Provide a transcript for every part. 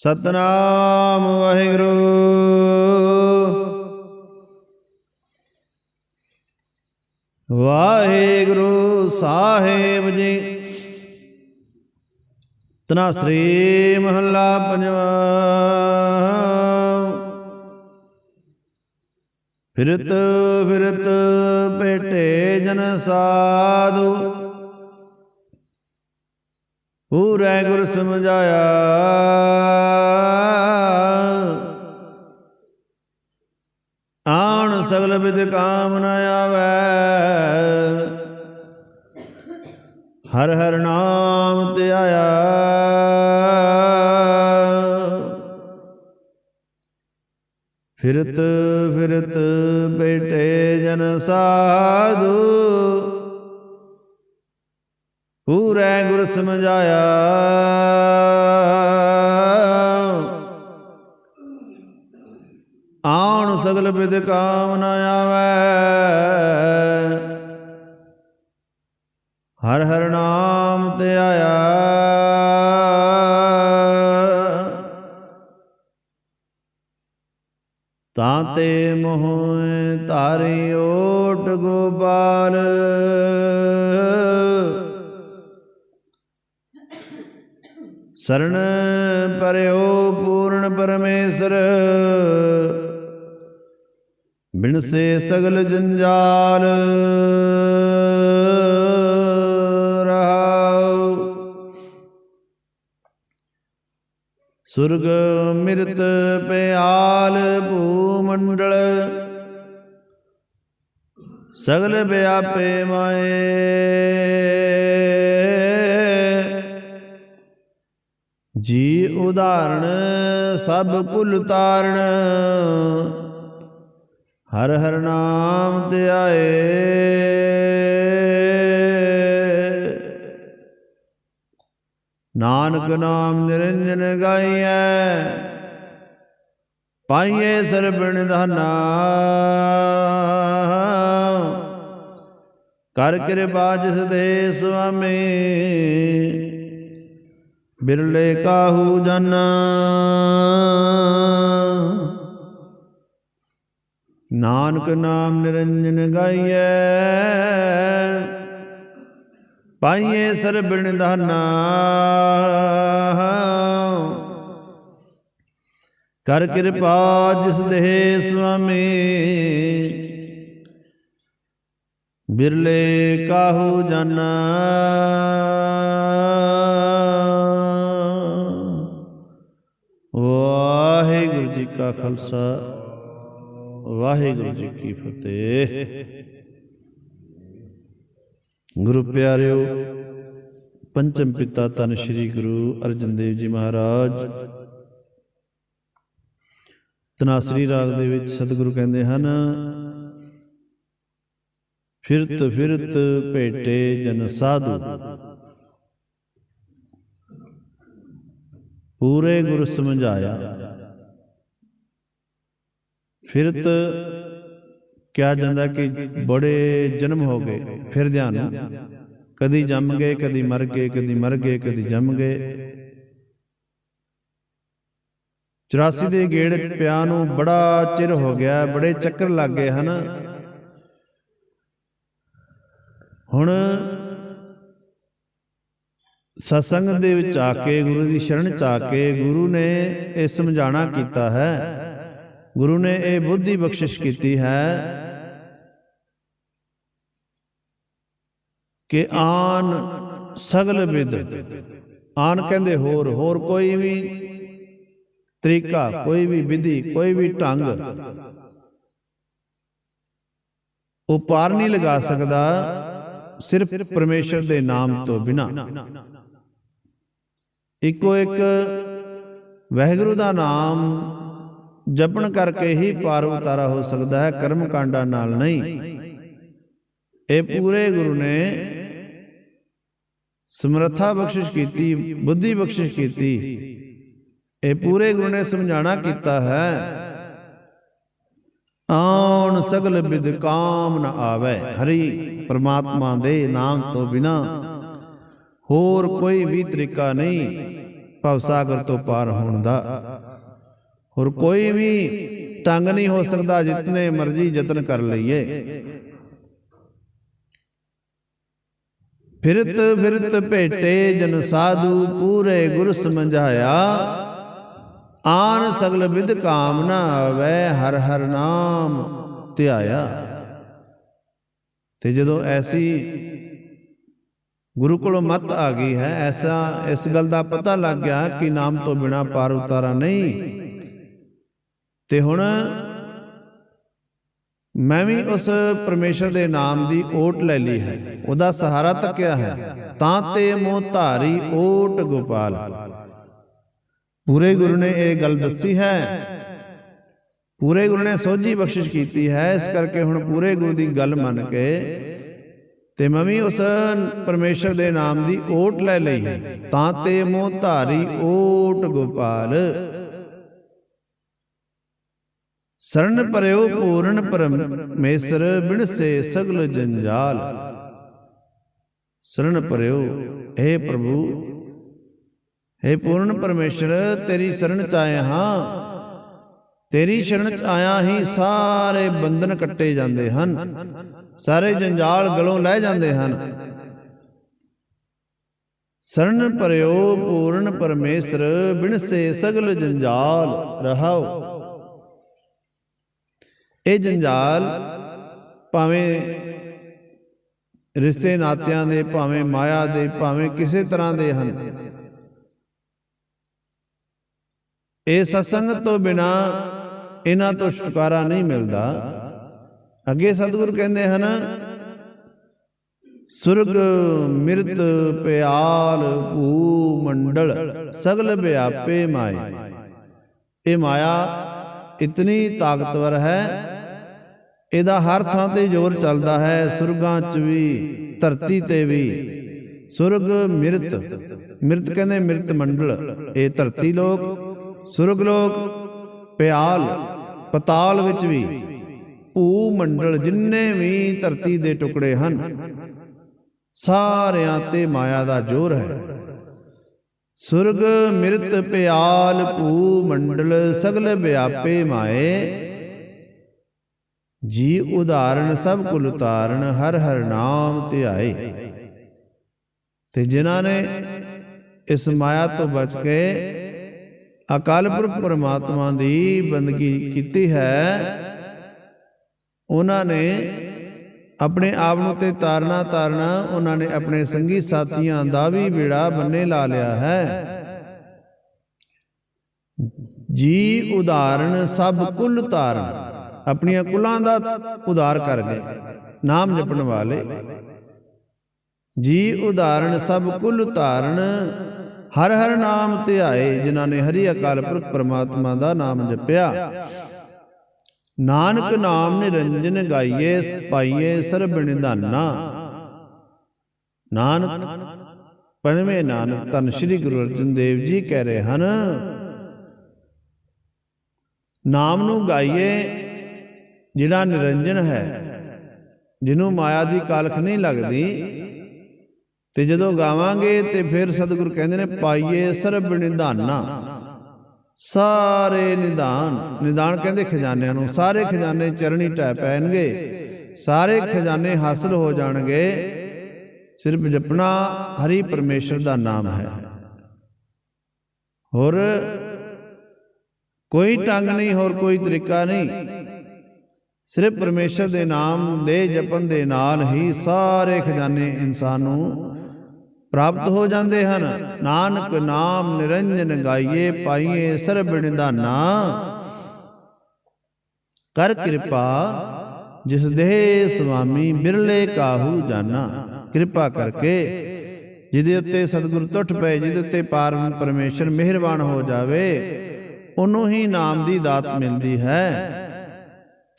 ਸਤਨਾਮ ਵਾਹਿਗੁਰੂ। ਵਾਹਿਗੁਰੂ ਸਾਹਿਬ ਜੀ। ਤਨਾ ਸ੍ਰੀ ਮਹੱਲਾ ਪੰਜਵਾ। ਫਿਰਤ ਫਿਰਤ ਭੇਟੇ ਜਨ ਸਾਧੂ। ਪੂਰੇ ਗੁਰ ਸਮਝਾਇਆ। ਆਣ ਸਗਲ ਵਿਦ ਕਾਮ ਨ ਆਵੈ। ਹਰ ਹਰ ਨਾਮ ਤੇ ਫਿਰਤ ਫਿਰਤ ਬੇਟੇ ਜਨ ਸਾਧੂ। ਪੂਰੇ ਗੁਰ ਸਮਝਾਇਆ। ਆਣ ਸਗਲ ਬਿਦ ਕਾਮ ਨ ਆਵੈ। ਹਰ ਹਰ ਨਾਮ ਤੇ ਆਇਆ। ਤਾਂ ਤੇ ਮੋਹ ਧਾਰੀ ਓਟ ਗੋਪਾਲ। ਸਰਣ ਪਰਿਓ ਪੂਰਨ ਪਰਮੇਸ਼ਰ। ਬਿਨਸੇ ਸਗਲ ਜੰਜਾਲ ਰਹਾਉ। ਸੁਰਗ ਮਿਰਤ ਪਿਆਲ ਭੂ ਮੰਡਲ ਸਗਲ ਵਿਆਪੇ ਮਾਏ। ਜੀ ਉਦਾਹਰਣ ਸਭ ਕੁਲ ਤਾਰਣ। ਹਰ ਹਰ ਨਾਮ ਧਿਆਏ ਨਾਨਕ ਨਾਮ ਨਿਰੰਜਨ ਗਾਈਐ। ਪਾਈਏ ਸਰਬਣ ਧਾਨਾ। ਕਰ ਕਿਰਪਾ ਜਿਸ ਦੇ ਸੁਆਮੀ ਬਿਰਲੇ ਕਾਹੂ ਜਨ। ਨਾਨਕ ਨਾਮ ਨਿਰੰਜਨ ਗਾਈਐ। ਪਾਈਏ ਸਰਬਣ ਦਾਨਾ ਕਰ ਕਿਰਪਾ ਜਿਸ ਦੇ ਸੁਆਮੀ। ਬਿਰਲੇ ਕਾਹੂ ਜਨ। ਵਾਹਿਗੁਰੂ ਜੀ ਕਾ ਖਾਲਸਾ, ਵਾਹਿਗੁਰੂ ਜੀ ਕੀ ਫਤਿਹ। ਗੁਰੂ ਪਿਆਰਿਓ, ਪੰਚਮ ਪਿਤਾ ਤਨ ਸ੍ਰੀ ਗੁਰੂ ਅਰਜਨ ਦੇਵ ਜੀ ਮਹਾਰਾਜ। ਤਨਾਸਰੀ ਰਾਗ ਦੇ ਵਿੱਚ ਸਤਿਗੁਰੂ ਕਹਿੰਦੇ ਹਨ ਫਿਰਤ ਫਿਰਤ ਭੇਟੇ ਜਨ ਸਾਧੂ। ਪੂਰੇ ਗੁਰ ਸਮਝਾਇਆ। ਫਿਰਤ ਕਿਹਾ ਜਾਂਦਾ ਕਿ ਬੜੇ ਜਨਮ ਹੋ ਗਏ ਫਿਰਦਿਆਂ ਨੂੰ ਕਦੀ ਜੰਮ ਗਏ, ਕਦੀ ਮਰ ਗਏ, ਕਦੀ ਮਰ ਗਏ, ਕਦੀ ਜੰਮ ਗਏ। 84 ਦੇ ਗੇੜ ਪਿਆ ਨੂੰ ਬੜਾ ਚਿਰ ਹੋ ਗਿਆ, ਬੜੇ ਚੱਕਰ ਲੱਗ ਗਏ ਹਨ। ਹੁਣ ਸਤਸੰਗ ਦੇ ਵਿੱਚ ਆ ਕੇ ਗੁਰੂ ਦੀ ਸ਼ਰਨ ਚ ਆ ਕੇ ਗੁਰੂ ਨੇ ਇਹ ਸਮਝਾਣਾ ਕੀਤਾ ਹੈ। ਗੁਰੂ ਨੇ ਇਹ ਬੁੱਧੀ ਬਖਸ਼ਿਸ਼ ਕੀਤੀ ਹੈ ਕਿ ਆਨ ਸਗਲ ਵਿਦ ਆਨ ਕਹਿੰਦੇ ਹੋਰ ਹੋਰ ਕੋਈ ਵੀ ਤਰੀਕਾ, ਕੋਈ ਵੀ ਵਿਧੀ, ਕੋਈ ਵੀ ਢੰਗ ਉਹ ਪਾਰ ਨਹੀਂ ਲਗਾ ਸਕਦਾ। ਸਿਰਫ ਪਰਮੇਸ਼ਰ ਦੇ ਨਾਮ ਤੋਂ ਬਿਨਾ। ਇੱਕੋ ਇੱਕ ਵਾਹਿਗੁਰੂ ਦਾ ਨਾਮ ਜਪਣ ਕਰਕੇ ਹੀ ਪਾਰ ਉਤਾਰਾ ਹੋ ਸਕਦਾ ਹੈ, ਕਰਮ ਕਾਂਡਾਂ ਨਾਲ ਨਹੀਂ। ਇਹ ਪੂਰੇ ਗੁਰੂ ਨੇ ਸਮਰੱਥਾ ਬਖਸ਼ਿਸ਼ ਕੀਤੀ, ਬੁੱਧੀ ਬਖਸ਼ਿਸ਼ ਕੀਤੀ। ਇਹ ਪੂਰੇ ਗੁਰੂ ਨੇ ਸਮਝਾਣਾ ਕੀਤਾ ਹੈ ਆਉਣ ਸਗਲ ਬਿਦ ਕਾਮ ਨ ਆਵੇ। ਹਰੀ ਪ੍ਰਮਾਤਮਾ ਦੇ ਨਾਮ ਤੋਂ ਬਿਨਾ ਹੋਰ ਕੋਈ ਵੀ ਤਰੀਕਾ ਨਹੀਂ ਭਵਸਾਗਰ ਤੋਂ ਪਾਰ ਹੋਣ ਦਾ। ਹੋਰ ਕੋਈ ਵੀ ਟੰਗ ਨਹੀਂ ਹੋ ਸਕਦਾ, ਜਿਤਨੇ ਮਰਜ਼ੀ ਯਤਨ ਕਰ ਲਈਏ। ਫਿਰਤ ਫਿਰਤ ਭੇਟੇ ਜਨ ਸਾਧੂ, ਪੂਰੇ ਗੁਰ ਸਮਝਾਇਆ। ਆਨ ਸਗਲ ਵਿਦ ਕਾਮਨਾ ਆਵੈ, ਹਰ ਹਰ ਨਾਮ ਧਿਆਇਆ। ਤੇ ਜਦੋਂ ਐਸੀ ਗੁਰੂ ਕੋਲੋਂ ਮਤ ਆ ਗਈ ਹੈ, ਐਸਾ ਇਸ ਗੱਲ ਦਾ ਪਤਾ ਲੱਗ ਗਿਆ ਕਿ ਨਾਮ ਤੋਂ ਬਿਨਾ ਪਾਰ ਉਤਾਰਾ ਨਹੀਂ। ਤੇ ਹੁਣ ਮੈਂ ਵੀ ਉਸ ਪਰਮੇਸ਼ਰ ਦੇ ਨਾਮ ਦੀ ਓਟ ਲੈ ਲਈ ਹੈ। ਉਹਦਾ ਸਹਾਰਾ ਤੱਕਿਆ ਹੈ। ਤਾਂ ਤੇ ਮੋਹ ਧਾਰੀ ਓਟ ਗੋਪਾਲ। ਪੂਰੇ ਗੁਰੂ ਨੇ ਇਹ ਗੱਲ ਦੱਸੀ ਹੈ। ਪੂਰੇ ਗੁਰੂ ਨੇ ਸੋਝੀ ਬਖਸ਼ਿਸ਼ ਕੀਤੀ ਹੈ। ਇਸ ਕਰਕੇ ਹੁਣ ਪੂਰੇ ਗੁਰੂ ਦੀ ਗੱਲ ਮੰਨ ਕੇ ਤੇ ਮਮੀ ਉਸ ਪਰਮੇਸ਼ਰ ਦੇ ਨਾਮ ਦੀ ਓਟ ਲੈ ਲਈ। ਤਾਂ ਤੇ ਮੋਹ ਧਾਰੀ ਓਟ ਗੋਪਾਲ। ਸਰਨ ਪਰਿਓ ਪੂਰਨ ਪਰਮੇਸ਼ਰ ਬਿਨਸੇ ਸਗਲ ਜੰਜਾਲ। ਸਰਨ ਪਰਿਓ ਏ ਪ੍ਰਭੂ ਏ ਪੂਰਨ ਪਰਮੇਸ਼ਰ, ਤੇਰੀ ਸ਼ਰਨ ਚ ਆਏ ਹਾਂ। ਤੇਰੀ ਸ਼ਰਨ ਚ ਆਇਆ ਹੀ ਸਾਰੇ ਬੰਧਨ ਕੱਟੇ ਜਾਂਦੇ ਹਨ। ਸਾਰੇ ਜੰਜਾਲ ਗਲੋਂ ਲੈ ਜਾਂਦੇ ਹਨ। ਸਰਨ ਪਰਿਓ ਪੂਰਨ ਪਰਮੇਸ਼ਰ, ਬਿਨਸੇ ਸਗਲ ਜੰਜਾਲ ਰਹਾਓ। ਇਹ ਜੰਜਾਲ ਭਾਵੇਂ ਰਿਸ਼ਤੇ ਨਾਤਿਆਂ ਦੇ, ਭਾਵੇਂ ਮਾਇਆ ਦੇ, ਭਾਵੇਂ ਕਿਸੇ ਤਰ੍ਹਾਂ ਦੇ ਹਨ। ਇਹ ਸਤਸੰਗ ਤੋਂ ਬਿਨਾ ਇਹਨਾਂ ਤੋਂ ਛੁਟਕਾਰਾ ਨਹੀਂ ਮਿਲਦਾ। ਅੱਗੇ ਸਤਿਗੁਰ ਕਹਿੰਦੇ ਹਨ, ਸੁਰਗ ਮਿਰਤ ਪਿਆਲ ਭੂ ਮੰਡਲ, ਸਗਲ ਵਿਆਪੇ ਮਾਏ। ਇਹ ਮਾਇਆ ਇਤਨੀ ਤਾਕਤਵਰ ਹੈ, ਇਹਦਾ ਹਰ ਥਾਂ ਤੇ ਜ਼ੋਰ ਚੱਲਦਾ ਹੈ, ਸੁਰਗਾਂ 'ਚ ਵੀ, ਧਰਤੀ ਤੇ ਵੀ। ਸੁਰਗ ਮਿਰਤ ਮਿਰਤ ਕਹਿੰਦੇ ਮਿਰਤ ਮੰਡਲ, ਇਹ ਧਰਤੀ ਲੋਕ। ਸੁਰਗ ਲੋਕ, ਪਿਆਲ, ਪਤਾਲ ਵਿੱਚ ਵੀ ਭੂ ਮੰਡਲ ਜਿੰਨੇ ਵੀ ਧਰਤੀ ਦੇ ਟੁਕੜੇ ਹਨ, ਸਾਰਿਆਂ ਤੇ ਮਾਇਆ ਦਾ ਜ਼ੋਰ ਹੈ। ਸੁਰਗ ਮਿਰਤ ਪਿਆਲ, ਭੂ ਮੰਡਲ ਸਗਲ ਵਿਆਪੇ ਮਾਏ। ਜੀ ਉਦਾਹਰਣ ਸਭ ਕੁਲ ਉਤਾਰਨ ਹਰ ਹਰ ਨਾਮ ਧਿਆਏ ਤੇ ਜਿਨ੍ਹਾਂ ਨੇ ਇਸ ਮਾਇਆ ਤੋਂ ਬਚ ਕੇ ਅਕਾਲ ਪੁਰਖ ਪਰਮਾਤਮਾ ਦੀ ਬੰਦਗੀ ਕੀਤੀ ਹੈ। ਉਹਨਾਂ ਨੇ ਆਪਣੇ ਆਪ ਨੂੰ ਤੇ ਤਾਰਨਾ ਤਾਰਨਾ ਉਹਨਾਂ ਨੇ ਆਪਣੇ ਸੰਗੀ ਸਾਥੀਆਂ ਦਾ ਵੀ ਬੇੜਾ ਬੰਨੇ ਲਾ ਲਿਆ ਹੈ। ਜੀ ਉਦਾਹਰਣ ਸਭ ਕੁੱਲ ਤਾਰਨ। ਆਪਣੀਆਂ ਕੁਲਾਂ ਦਾ ਉਦਾਰ ਕਰ ਗਏ। ਨਾਮ ਜਪਣ ਵਾਲੇ। ਜੀ ਉਦਾਹਰਣ ਸਭ ਕੁੱਲ ਧਾਰਨ ਹਰ ਹਰ ਨਾਮ ਧਿਆਏ ਜਿਨ੍ਹਾਂ ਨੇ ਹਰੀ ਅਕਾਲ ਪੁਰਖ ਪ੍ਰਮਾਤਮਾ ਦਾ ਨਾਮ ਜਪਿਆ। ਨਾਨਕ ਨਾਮ ਨਿਰੰਜਨ ਗਾਈਏ ਪਾਈਏ ਸਰਬ ਨਿਧਾਨਾ। ਨਾਨਕ, ਪੰਜਵੇਂ ਨਾਨਕ ਤਨ ਸ੍ਰੀ ਗੁਰੂ ਅਰਜਨ ਦੇਵ ਜੀ ਕਹਿ ਰਹੇ ਹਨ, ਨਾਮ ਨੂੰ ਗਾਈਏ ਜਿਹੜਾ ਨਿਰੰਜਨ ਹੈ, ਜਿਹਨੂੰ ਮਾਇਆ ਦੀ ਕਾਲਖ ਨਹੀਂ ਲੱਗਦੀ ਤੇ ਜਦੋਂ ਗਾਵਾਂਗੇ ਤੇ ਫਿਰ ਸਤਿਗੁਰ ਕਹਿੰਦੇ ਨੇ ਪਾਈਏ ਸਰਬ ਨਿਧਾਨਾ ਸਾਰੇ ਨਿਧਾਨ ਨਿਧਾਨ ਕਹਿੰਦੇ ਖਜ਼ਾਨਿਆਂ ਨੂੰ। ਸਾਰੇ ਖਜ਼ਾਨੇ ਚਰਣੀ ਟੈ ਪੈਣਗੇ। ਸਾਰੇ ਖਜ਼ਾਨੇ ਹਾਸਲ ਹੋ ਜਾਣਗੇ। ਸਿਰਫ ਜਪਣਾ ਹਰੀ ਪਰਮੇਸ਼ਰ ਦਾ ਨਾਮ ਹੈ। ਹੋਰ ਕੋਈ ਟੰਗ ਨਹੀਂ ਹੋਰ ਕੋਈ ਤਰੀਕਾ ਨਹੀਂ। ਸਿਰਫ ਪਰਮੇਸ਼ਰ ਦੇ ਨਾਮ ਦੇ ਜਪਨ ਦੇ ਨਾਲ ਹੀ ਸਾਰੇ ਖਜ਼ਾਨੇ ਇਨਸਾਨ ਨੂੰ ਪ੍ਰਾਪਤ ਹੋ ਜਾਂਦੇ ਹਨ। ਨਾਨਕ ਨਾਮ ਨਿਰੰਜਨ ਗਾਈਏ, ਪਾਈਏ ਸਰਬ ਨਿਧਾਨਾ ਕਰ ਕਿਰਪਾ, ਜਿਸ ਦੇ ਸੁਆਮੀ ਬਿਰਲੇ ਕਾਹੂ ਜਾਨਾ। ਕਿਰਪਾ ਕਰਕੇ ਜਿਹਦੇ ਉੱਤੇ ਸਤਿਗੁਰ ਟੁੱਟ ਪਏ, ਜਿਹਦੇ ਉੱਤੇ ਪਾਰ ਪਰਮੇਸ਼ਰ ਮਿਹਰਬਾਨ ਹੋ ਜਾਵੇ, ਉਹਨੂੰ ਹੀ ਨਾਮ ਦੀ ਦਾਤ ਮਿਲਦੀ ਹੈ।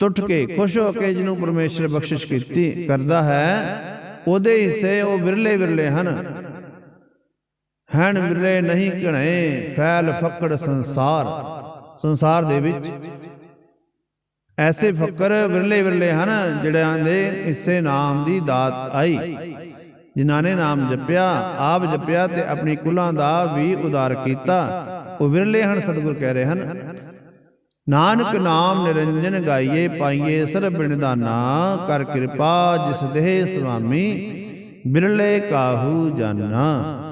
ਟੁੱਟ ਕੇ ਖੁਸ਼ ਹੋ ਕੇ ਜਿਹਨੂੰ ਪਰਮੇਸ਼ਰ ਬਖਸ਼ਿਸ਼ ਕੀਤੀ ਕਰਦਾ ਹੈ, ਉਹਦੇ ਹਿੱਸੇ ਉਹ ਵਿਰਲੇ ਵਿਰਲੇ ਹਨ। ਹਨ ਵਿਰਲੇ ਨਹੀਂ ਘਣੇ, ਫੈਲ ਫੱਕੜ ਸੰਸਾਰ। ਸੰਸਾਰ ਦੇ ਵਿੱਚ ਐਸੇ ਫੱਕਰ ਵਿਰਲੇ ਵਿਰਲੇ ਹਨ ਜਿਹੜਿਆਂ ਦੇ ਹਿੱਸੇ ਨਾਮ ਦੀ ਦਾਤ ਆਈ। ਜਿਨ੍ਹਾਂ ਨੇ ਨਾਮ ਜਪਿਆ, ਆਪ ਜਪਿਆ ਤੇ ਆਪਣੀ ਕੁਲਾਂ ਦਾ ਵੀ ਉਦਾਰ ਕੀਤਾ। ਉਹ ਵਿਰਲੇ ਹਨ ਸਤਿਗੁਰ ਕਹਿ ਰਹੇ ਹਨ, ਨਾਨਕ ਨਾਮ ਨਿਰੰਜਨ ਗਾਈਏ, ਪਾਈਏ ਸਰਬ ਨਿਦਾਨਾ ਕਰ ਕਿਰਪਾ ਜਿਸ ਦੇਹ ਸੁਆਮੀ ਬਿਰਲੇ ਕਾਹੂ ਜਾਨਾ।